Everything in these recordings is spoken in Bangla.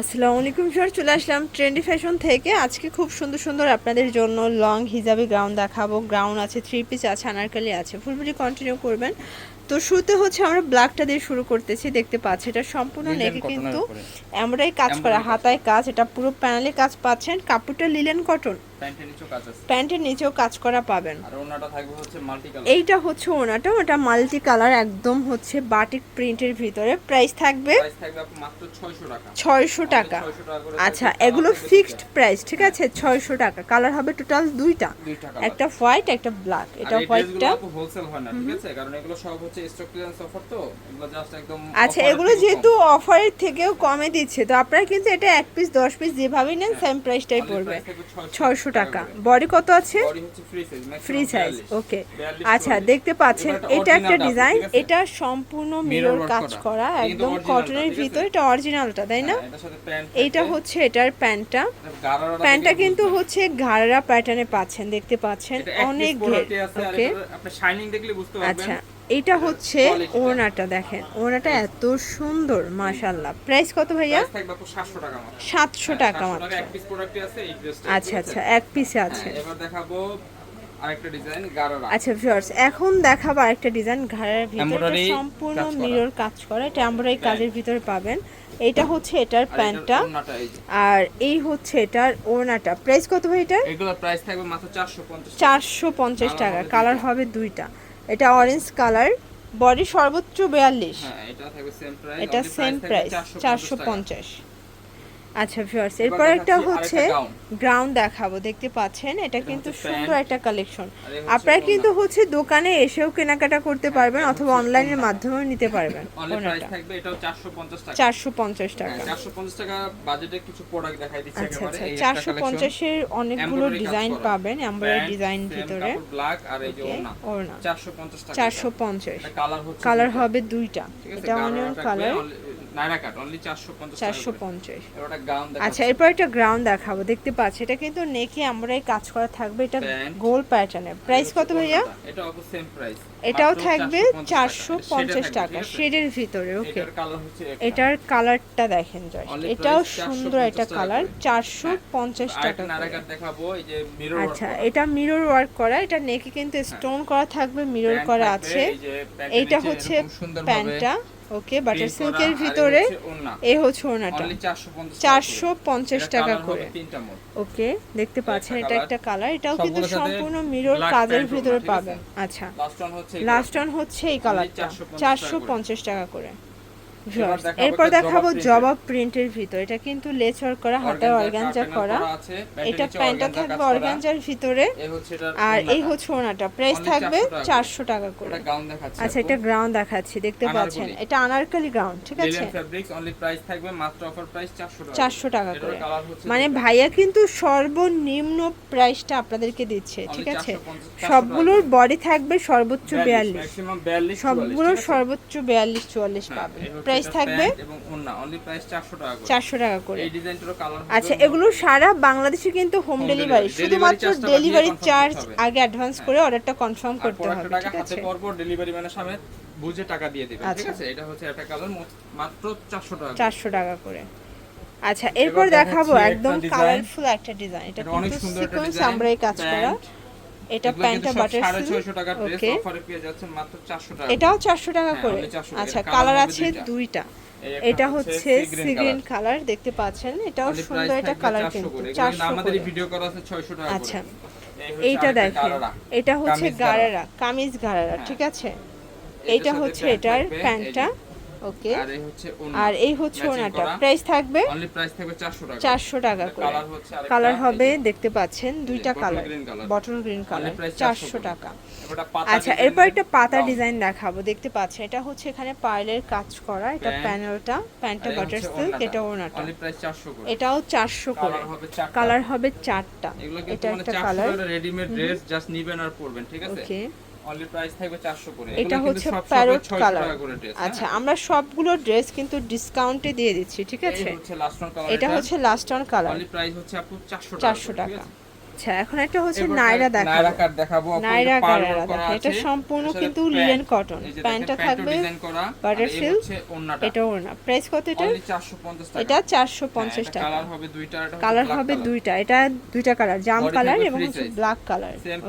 আসসালামু আলাইকুম সর চলে আসলাম ট্রেন্ডি ফ্যাশন থেকে। আজকে খুব সুন্দর সুন্দর আপনাদের জন্য লং হিজাবি গ্রাউন্ড দেখাবো। গ্রাউন্ড আছে থ্রি পিস আছে আনারকালি আছে। ফুলপুরি কন্টিনিউ করবেন। তো শুরুতে হচ্ছে আমরা ব্ল্যাকটা দিয়ে শুরু করতেছি দেখতে পাচ্ছি এটা সম্পূর্ণ নেকে কিন্তু এমনটাই কাজ করা হাতায় কাজ। এটা পুরো প্যানেলে কাজ পাচ্ছেন। কাপড়টা লিলেন কটন প্যান্টের নিচেও কাজ আছে। প্যান্টের নিচেও কাজ করা পাবেন। আর ওনাটা থাকবে হচ্ছে মাল্টি কালার এইটা হচ্ছে ওনাটা ওটা মাল্টি কালার একদম হচ্ছে বাটিক প্রিন্টের ভিতরে। প্রাইস থাকবে প্রাইস থাকবে মাত্র 600 টাকা। 600 আচ্ছা এগুলো ফিক্সড। প্রাইস ঠিক আছে? ছয়শো টাকা। কালার হবে টোটাল দুইটা। একটা হোয়াইট একটা ব্ল্যাক এটা হোয়াইটটা হোলসেল হয় না ঠিক আছে? কারণ এগুলো সব হচ্ছে স্টক ক্লিয়ারেন্স অফার তো এগুলো জাস্ট একদম আচ্ছা এগুলো যেহেতু অফারের থেকেও কমে দিচ্ছে তো আপনারা কিন্তু এটা এক পিস দশ পিস যেভাবেই নেন সেম প্রাইসটাই পড়বে। price থাকবে 600 ছয়শো টাকা। বডি কত আছে? ফ্রি সাইজ ওকে আচ্ছা দেখতে পাচ্ছেন এটা একটা ডিজাইন? এটা সম্পূর্ণ মিরর কাজ করা। একদম কটনের ভিতরে? এটা অরিজিনালটা তাই না? এইটা হচ্ছে এটার প্যান্টটা প্যান্টটা কিন্তু হচ্ছে ঘাড়া প্যাটার্নে পাচ্ছেন দেখতে পাচ্ছেন। অনেক ঘের ওকে আচ্ছা। এটা হচ্ছে quality টা। ওনাটা দেখেন। ওনাটা এত সুন্দর মাশাল্লাহ প্রাইস কত ভাইয়া? প্রাইস থাকবে আপু 700 টাকা মাত্র। সাতশো টাকা মাত্র। আছে আচ্ছা আচ্ছা এক পিসে আছে। হ্যাঁ, এবার দেখাবো গারারা। আচ্ছা ভিউয়ার্স এখন দেখাবো আরেকটা ডিজাইন ঘাড়ার ভিতরে সম্পূর্ণ মিরর কাজ করা। এটা এমব্রয়ডারি কাজের ভিতরে পাবেন। এটা হচ্ছে এটার প্যান্টটা। ওড়নাটা। আর এই হচ্ছে এটার ওড়নাটা। প্রাইস কত ভাই এটার? এগুলোর প্রাইস থাকবে মাত্র 450 চারশো পঞ্চাশ টাকা। কালার হবে দুইটা। এটা অরেঞ্জ কালার বডি সর্বোচ্চ বিয়াল্লিশ। হ্যাঁ এটা সেম প্রাইস চারশো পঞ্চাশ। আচ্ছা ভিউয়ার্স এরপর একটা হচ্ছে গ্রাউন্ড দেখাবো দেখতে পাচ্ছেন? এটা কিন্তু সুন্দর একটা কালেকশন আপনারা কিন্তু হচ্ছে দোকানে এসেও কেনাকাটা করতে পারবেন অথবা অনলাইনের ওড়না। মাধ্যমেও নিতে পারবেন অনলি প্রাইস থাকবে এটাও 450 টাকা। চারশো পঞ্চাশ টাকা। হ্যাঁ, 450 টাকা বাজেটে কিছু প্রোডাক্ট দেখাই দিচ্ছি আচ্ছা আচ্ছা চারশো পঞ্চাশের অনেকগুলো ডিজাইন পাবেন এমব্রয়ডারি ডিজাইন ভিতরে। কাপড় আর এই যে ওকে ওড়না। ওড়না। 450 টাকা। চারশো। পঞ্চাশ। কালার। হবে দুইটা। এটা অনিয়ন কালার থাকবে, only- নায়রা কাট অনলি 450 টাকা চারশো পঞ্চাশ। এবার একটা gown আচ্ছা এরপর একটা গ্রাউন্ড দেখাবো। দেখতে পাচ্ছি এটা কিন্তু নেকে আমরা কাজ করা থাকবে এটা গোল প্যাটার্নের প্রাইস কত ভাইয়া? এটা সেম প্রাইস এটাও থাকবে চারশো পঞ্চাশ টাকা। শেডের ভিতরে ওকে এটার কালারটা দেখেন Only এটাও সুন্দর 450 একটা কালার। চারশো পঞ্চাশ টাকা আচ্ছা এটা মিরর ওয়ার্ক করা এটা নেকে কিন্তু স্টোন করা থাকবে মিরর করা আছে। এইটা হচ্ছে প্যান্টটা ওকে বাটার সিল্কের ভিতরে এই হচ্ছে ওনাটা চারশো পঞ্চাশ টাকা করে। ওকে দেখতে পাচ্ছেন এটা একটা কালার এটাও কিন্তু সম্পূর্ণ মিরর কাজের ভিতরে পাবেন। আচ্ছা। লাস্ট অন হচ্ছে এই কালারটা চারশো পঞ্চাশ টাকা করে। এরপর দেখাবো জবা জবাব প্রিন্টের ভিতর। এটা কিন্তু লেস ওয়ার্ক করা হাতায় অর্গানজা করা। এটা প্যান্টটা থাকবে অর্গানজার ভিতরে। আর এই হচ্ছে ওনাটা প্রাইস থাকবে চারশো টাকা। করে। আচ্ছা এটা গ্রাউন্ড দেখাচ্ছি দেখতে পাচ্ছেন। এটা আনারকলি গ্রাউন্ড ঠিক আছে? লিলেন ফেব্রিক্স অনলি প্রাইস থাকবে মাত্র অফার প্রাইস 400 টাকা চারশো টাকা করে। মানে ভাইয়া কিন্তু সর্বনিম্ন প্রাইসটা আপনাদেরকে দিচ্ছে ঠিক আছে? সবগুলোর বডি থাকবে সর্বোচ্চ বিয়াল্লিশ। ম্যাক্সিমাম 42 সবগুলোর সর্বোচ্চ বিয়াল্লিশ চুয়াল্লিশ হ্যাঁ, পাবে প্রাইস থাকবে এবং ওন্না অনলি প্রাইস 400 টাকা করে। চারশো টাকা করে। এই আচ্ছা এগুলো সারা বাংলাদেশে কিন্তু হোম ডেলিভারি শুধুমাত্র ডেলিভারি চার্জ আগে অ্যাডভান্স করে অর্ডারটা কনফার্ম করতে হবে ঠিক আছে? পর পর ডেলিভারি ম্যানের সামনে বুঝে টাকা দিয়ে দিবেন ঠিক। আছে? এটা হচ্ছে একটা কালার মাত্র 400 টাকা করে। চারশো টাকা করে। আচ্ছা এরপর দেখাবো একদম কালারফুল একটা ডিজাইন এটা অনেক কিন্তু সুন্দর একটা সিকোয়েন্স ডিজাইন আমরাই কাজ করা। এটা প্যান্টটা বাটার টাকার ড্রেস অফারে পেয়ে যাচ্ছেন মাত্র 400 টাকা এটাও চারশো টাকা হ্যাঁ, করে। আচ্ছা কালার আছে দুইটা। এটা হচ্ছে sea green sea green colour দেখতে পাচ্ছেন? এটাও সুন্দর এটা কালার 400 কিন্তু করে। এগুলো চারশো ভিডিও করা। আছে 600 টাকা করে। আচ্ছা এই এইটা দেখেন। এটা হচ্ছে গারারা। কামিজ গারারা হ্যাঁ। ঠিক আছে এটার এইটা হচ্ছে এটার। প্যান্টটা। ওকে। আর এই হচ্ছে ওড়না। আর এই হচ্ছে ওনাটা প্রাইস থাকবে Only price থাকবে 400 টাকা। চারশো টাকা করে। কালার হচ্ছে কালার হবে দেখতে পাচ্ছেন দুইটা কালার বটল গ্রিন কালার 400 চারশো টাকা। আচ্ছা এরপর একটা পাতা ডিজাইন দেখাবো দেখতে পাচ্ছেন। এটা হচ্ছে এখানে পার্লের কাজ করা এটা প্যানেলটা প্যান্টটা বাটার সিল্ক এটা ওনাটা Only price 400 করে। এটাও চারশো করে। কালার হবে চারটা। এটা মানে একটা 400 কালার রেডিমেড ড্রেস জাস্ট নিবেন আর পরবেন ঠিক আছে? ওকে। অনলি প্রাইস থাকবে 400 করে। এটা হচ্ছে প্যারোট কালার আচ্ছা আমরা সবগুলো ড্রেস কিন্তু ডিসকাউন্টে দিয়ে দিচ্ছি ঠিক আছে? এই হচ্ছে লাস্ট ওয়ান কালার এটা হচ্ছে last on colour only price হচ্ছে আপু 400 টাকা 400 টাকা। আচ্ছা এখন একটা হচ্ছে নাইরা নাইরা দেখাবো। কাট দেখাবো নাইরা এটা করা এটা সম্পূর্ণ কিন্তু। Linen cotton. প্যান্টটা থাকবে ডিজাইন করা butter আর এই silk, হচ্ছে ওড়নাটা। এটাও না প্রাইস কত এটা? 450 টাকা। এটা চারশো পঞ্চাশ হ্যাঁ, টাকা। কালার হবে দুইটা এটা কালার হবে দুইটা। এটা দুইটা কালার জাম কালার এবং হচ্ছে black colour same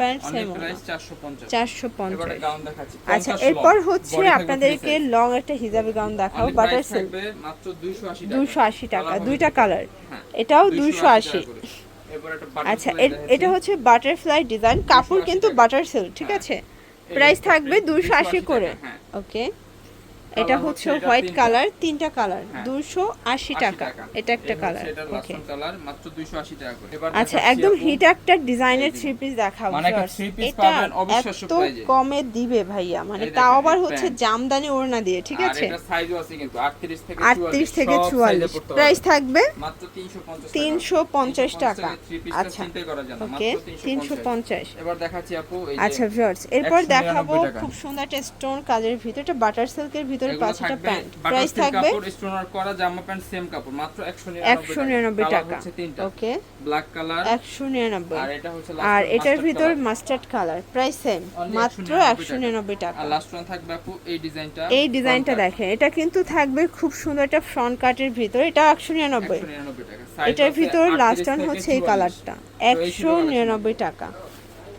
pant same price 450 চারশো এবারে পঞ্চাশ। গাউন দেখাচ্ছি। আচ্ছা এরপর হচ্ছে আপনাদেরকে লং একটা হিজাবি গাউন দেখাবো বাটার সিল্ক মাত্র 280 টাকা। দুশো আশি টাকা দুইটা কালার হ্যাঁ, এটাও 280 আচ্ছা এর- এটা হচ্ছে বাটারফ্লাই ডিজাইন কাপড় কিন্তু বাটার সিল্ক ঠিক হ্যাঁ। আছে? প্রাইস থাকবে দুশো আশি করে। হ্যাঁ। ওকে Colour এটা হচ্ছে হোয়াইট কালার তিনটা কালার হ্যাঁ। দুশো আশি টাকা। এটা একটা কালার। ওকে কালার মাত্র 280 টাকা করে। আচ্ছা একদম হিট একটা ডিজাইনের থ্রি পিস দেখাবো মানে একটা piece এটা পাবেন অবিশ্বাস্য কমে দিবে ভাইয়া। মানে তাও আবার হচ্ছে জামদানি ওড়না দিয়ে ঠিক আর আছে? এটা সাইজও আছে কিন্তু 38 থেকে 38 থেকে সব size এ চুয়াল্লিশ। পড়তে পারবে। প্রাইস থাকবে মাত্র 350 টাকা। 350 টাকা। আচ্ছা। ওকে মাত্র 350 তিনশো পঞ্চাশ। এবার দেখাচ্ছি আপু এই যে আচ্ছা ভিউয়ার্স এরপর দেখাবো খুব সুন্দর একটা স্টোন কাজের ভিতরে এটা বাটার সিল্কের ভিতরে এগুলো পাঁচটা প্যান্ট। প্রাইস থাকবে কাপড় স্টোনার করা জামা প্যান্ট সেম কাপড় মাত্র 199 একশো নিরানব্বই টাকা। ওকে। Black colour. একশো নিরানব্বই। আর এটা হচ্ছে আর এটার ভিতর মাস্টার্ড কালার প্রাইস সেম মাত্র 199 একশো নিরানব্বই টাকা। আর লাস্ট ওয়ান থাকবে আপু এই ডিজাইনটা। এই ডিজাইনটা দেখেন এটা কিন্তু থাকবে খুব সুন্দর একটা ফ্রন্ট কাটের ভিতরে। এটা একশো নিরানব্বই। 199 টাকা। এটার ভিতর লাস্ট ওয়ান হচ্ছে এই কালারটা তো এই ছিল একশো collection। নিরানব্বই টাকা।